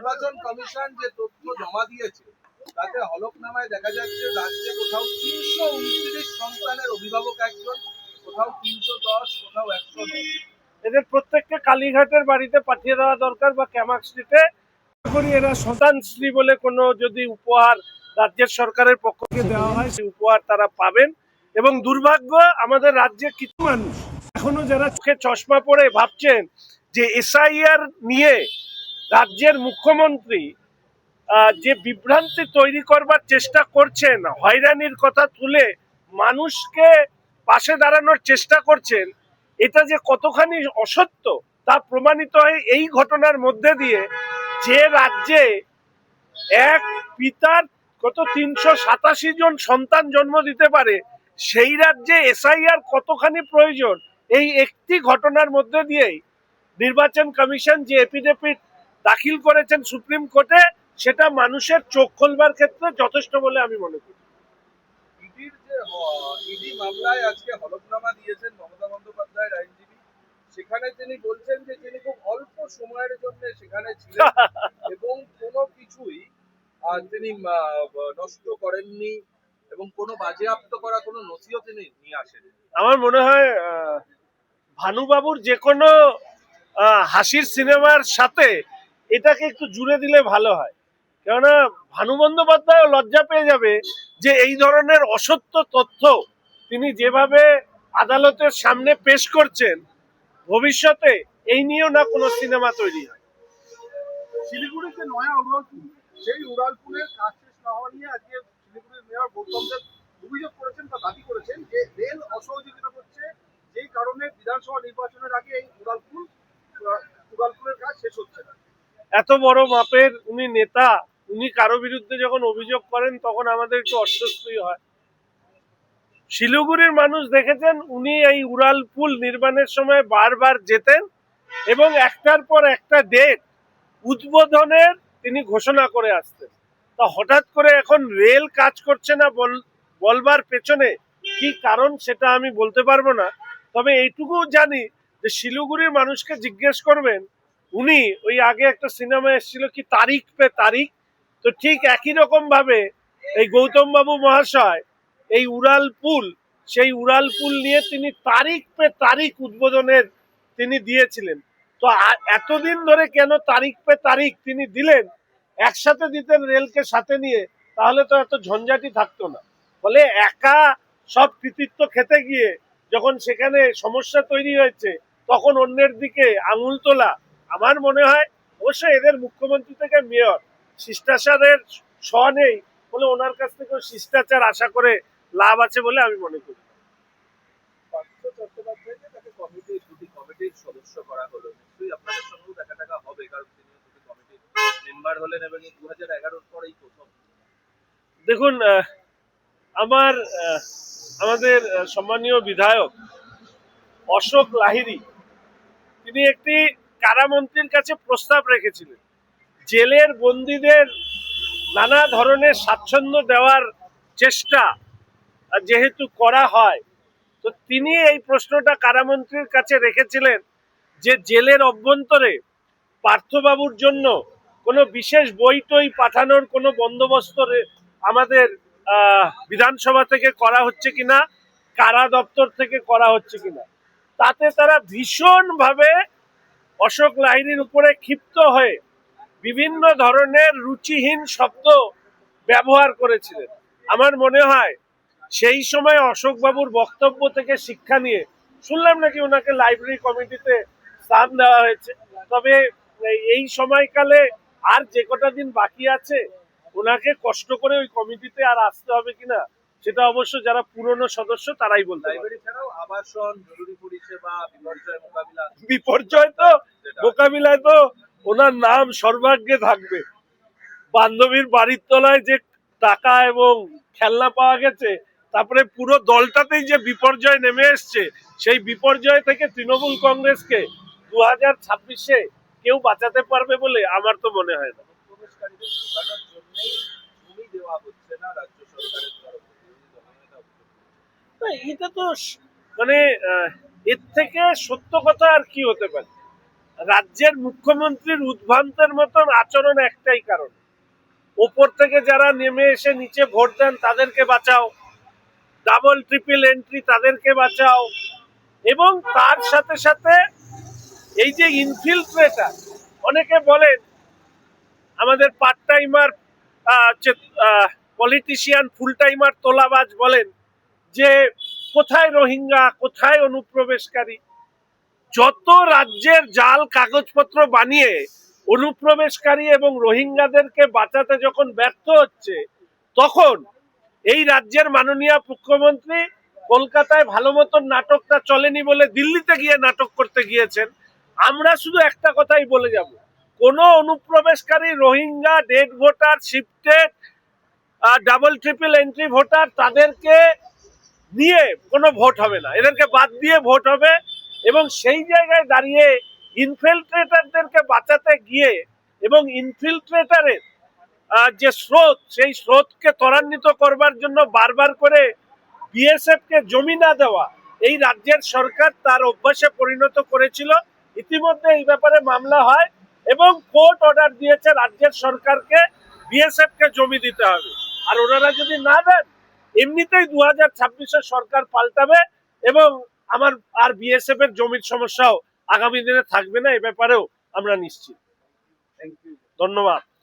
নির্বাচন কমিশন যে তথ্য জমা দিয়েছে, তাতে হলফনামায় দেখা যাচ্ছে রাজ্যে কোথাও তিনশো উনত্রিশ সন্তানের অভিভাবক একজন, কোথাও তিনশো দশ, কোথাও একশো নয় এদের প্রত্যেককে কালীঘাটের বাড়িতে পাঠিয়ে দেওয়া দরকার বা ক্যামাক স্ট্রিটে করি এরা সন্তানশ্রী বলে কোনো যদি উপহার রাজ্যের সরকারের পক্ষ থেকে দেওয়া হয়, সেই উপহার তারা পাবেন। এবং দুর্ভাগ্য, আমাদের রাজ্যে কিছু মানুষ এখনও যারা চোখে চশমা পরে ভাবছেন যে এসআইআর নিয়ে রাজ্যের মুখ্যমন্ত্রী যে বিভ্রান্তি তৈরি করবার চেষ্টা করছেন, হয়রানির কথা তুলে মানুষকে পাশে দাঁড়ানোর চেষ্টা করছেন, এটা যে কতখানি অসত্য তা প্রমাণিত হয় এই ঘটনার মধ্যে দিয়ে যে রাজ্যে এক পিতার কত তিনশো সাতাশি জন সন্তান জন্ম দিতে পারে, সেই রাজ্যে এসআইআর কতখানি প্রয়োজন, এই একটি ঘটনার মধ্যে দিয়েই নির্বাচন কমিশন যে এপিডেপিট দাখিল করেছেন সুপ্রিম কোর্টে সেটা মানুষের চোখ খোলবার ক্ষেত্রে যথেষ্ট বলে আমি মনে করি। ইডির যে ইডি মামলায় আজকে হলফনামা দিয়েছেন মমতা বন্দ্যোপাধ্যায়ের আইনজীবী। সেখানে তিনি বলছেন যে তিনি খুব অল্প সময়ের জন্য সেখানে ছিলেন এবং কোনো কিছুই তিনি নষ্ট করেননি এবং কোনো বাজেয়াপ্ত করা কোনো নথিও তিনি নিয়ে আসেন আমার মনে হয় ভানুবাবুর যে কোনো হাসির সিনেমার সাথে এটাকে একটু জুড়ে দিলে ভালো হয়। কেননা ভানু বন্দ্যোপাধ্যায় লজ্জা পেয়ে যাবে যে এই ধরনের অসত্য তথ্য তিনি যেভাবে আদালতের সামনে পেশ করছেন ভবিষ্যতে এই নিয়েও না কোনো সিনেমা তৈরি হয়। শিলিগুড়িতে নয়া উড়ালপুল সেই উড়ালপুলের কাজ শেষ না হওয়া নিয়ে আজকে শিলিগুড়ির মেয়র গৌতম দেব অভিযোগ করেছেন বা দাবি করেছেন যে রেল অসহযোগিতা করছে যেই কারণে বিধানসভা নির্বাচনের আগে এই উড়ালপুল আহ, উড়ালপুলের কাজ শেষ হচ্ছে না। এত বড় মাপের উনি নেতা, উনি কারও বিরুদ্ধে যখন অভিযোগ করেন, তখন আমাদের একটু অস্বস্তি হয়। শিলিগুড়ির মানুষ দেখেছেন, উনি এই উড়াল পুল নির্মাণের সময় বারবার যেতেন এবং একটার পর একটা ডেট উদ্বোধনের তিনি ঘোষণা করে আসতেন। তা হঠাৎ করে এখন রেল কাজ করছে না বল- বলবার পেছনে কি কারণ সেটা আমি বলতে পারব না। তবে এইটুকু জানি যে শিলিগুড়ির মানুষকে জিজ্ঞেস করবেন উনি ওই আগে একটা সিনেমা এসেছিল কি তারিখ পে তারিখ? তো ঠিক একই রকম ভাবে এই গৌতম বাবু মহাশয়, এই উড়াল পুল, সেই উড়াল পুল নিয়ে তিনি তারিখ পে তারিখ উদ্বোধনের তিনি দিয়েছিলেন। তো এতদিন ধরে কেন তারিখ পে তারিখ তিনি দিলেন? একসাথে দিতেন রেলকে সাথে নিয়ে, তাহলে তো এত ঝঞ্ঝাটি থাকতো না। ফলে একা সব কৃতিত্ব খেতে গিয়ে যখন সেখানে সমস্যা তৈরি হয়েছে, তখন অন্যের দিকে আঙুল তোলা আমার মনে হয় অবশ্যই এদের মুখ্যমন্ত্রী থেকে মেয়র শিষ্টাচারের স নেই বলে ওনার কাছ থেকে শিষ্টাচার আশা করে লাভ আছে বলে আমি মনে করি। সদস্য করা হলো। নিশ্চয়ই আপনাদের সঙ্গেও দেখা টাকা হবে কারণ তিনি দুটি কমিটির মেম্বার হলেন এবং দু হাজার এগারোর পরেই প্রথম। দেখুন আমার আমাদের সম্মানীয় বিধায়ক অশোক লাহিরি তিনি একটি কারামন্ত্রীর কাছে প্রস্তাব রেখেছিলেন। জেলের বন্দীদের নানা ধরনের স্বাচ্ছন্দ্য দেওয়ার চেষ্টা যেহেতু করা হয়, তো তিনি এই প্রশ্নটা কারামন্ত্রীর কাছে রেখেছিলেন যে জেলের অভ্যন্তরে পার্থবাবুর জন্য কোনো বিশেষ বই টই পাঠানোর কোনো বন্দোবস্ত আমাদের বিধানসভা থেকে করা হচ্ছে কিনা, কারা দপ্তর থেকে করা হচ্ছে কিনা। তাতে তারা ভীষণভাবে অশোক লাহিনীর উপরে ক্ষিপ্ত হয়ে বিভিন্ন ধরনের রুচিহীন শব্দ ব্যবহার করেছিলেন। আমার মনে হয় সেই সময় অশোকবাবুর বক্তব্য থেকে শিক্ষা নিয়ে, শুনলাম নাকি ওনাকে লাইব্রেরি কমিটিতে স্থান দেওয়া হয়েছে, তবে এই- সময়কালে আর যে কটা দিন বাকি আছে, ওনাকে কষ্ট করে ওই কমিটিতে আর আসতে হবে কিনা সেটা অবশ্য যারা পুরনো সদস্য তারাই বলতে লাইব্রেরি ছাড়াও আবাসন জরুরি পরিষেবা বিপর্যয় মোকাবিলা। বিপর্যয় তো মোকাবিলায় তো ওনার নাম সর্বাগ্যে থাকবে। বান্ধবীর বাড়ির তলায় যে টাকা এবং খেলনা পাওয়া গেছে তারপরে পুরো দলটাতেই যে বিপর্যয় নেমে এসছে সেই বিপর্যয় থেকে তৃণমূল কংগ্রেসকে দু হাজার ছাব্বিশে কেউ বাঁচাতে পারবে বলে আমার তো মনে হয় না অনুপ্রবেশকারীদের ঢোকানোর জন্যই ভূমি দেওয়া হচ্ছে না রাজ্য সরকারের তরফ থেকে বিরোধী দলনেতা অভিযোগ করছেন। না, এটা তো মানে এর থেকে সত্য কথা আর কি হতে পারে? রাজ্যের মুখ্যমন্ত্রীর উদ্ভ্রান্তের মতন আচরণ একটাই কারণ। ওপর থেকে যারা নেমে এসে নিচে ভোট দেন, তাদেরকে বাঁচাও। ডাবল, ট্রিপল এন্ট্রি, তাদেরকে বাঁচাও। এবং তার সাথে সাথে এই যে ইনফিল্ট্রেটার অনেকে বলেন, আমাদের part timer politician full timer তোলাবাজ বলেন যে কোথায় রোহিঙ্গা, কোথায় অনুপ্রবেশকারী, যত রাজ্যের জাল কাগজপত্র বানিয়ে অনুপ্রবেশকারী এবং রোহিঙ্গাদেরকে বাঁচাতে যখন ব্যর্থ হচ্ছে, তখন এই রাজ্যের মাননীয় মুখ্যমন্ত্রী কলকাতায় ভালো মতন নাটকটা চলেনি বলে দিল্লিতে গিয়ে নাটক করতে গিয়েছেন। আমরা শুধু একটা কথাই বলে যাব। কোনো অনুপ্রবেশকারী, Rohingya dead voter shifted double triple entry voter তাদেরকে নিয়ে কোনো ভোট হবে না। এদেরকে বাদ দিয়ে ভোট হবে এবং সেই জায়গায় দাঁড়িয়ে ইনফিল্ট্রেটারদেরকে বাঁচাতে গিয়ে এবং ইনফিল্ট্রেটারের যে স্রোত, সেই স্রোতকে ত্বরান্বিত করবার জন্য বারবার করে বিএসএফ কে জমি না দেওয়া এই রাজ্যের সরকার তার অভ্যাসে পরিণত করেছিল। ইতিমধ্যে এই ব্যাপারে মামলা হয় এবং কোর্ট অর্ডার দিয়েছে রাজ্যের সরকারকে বিএসএফ কে জমি দিতে হবে। আর ওনারা যদি না দেন এমনিতেই দু হাজার ছাব্বিশে সরকার পাল্টাবে এবং আমার আর বিএসএফ এর জমির সমস্যাও আগামী দিনে থাকবে না এ ব্যাপারেও আমরা নিশ্চিত। থ্যাংক ইউ ধন্যবাদ।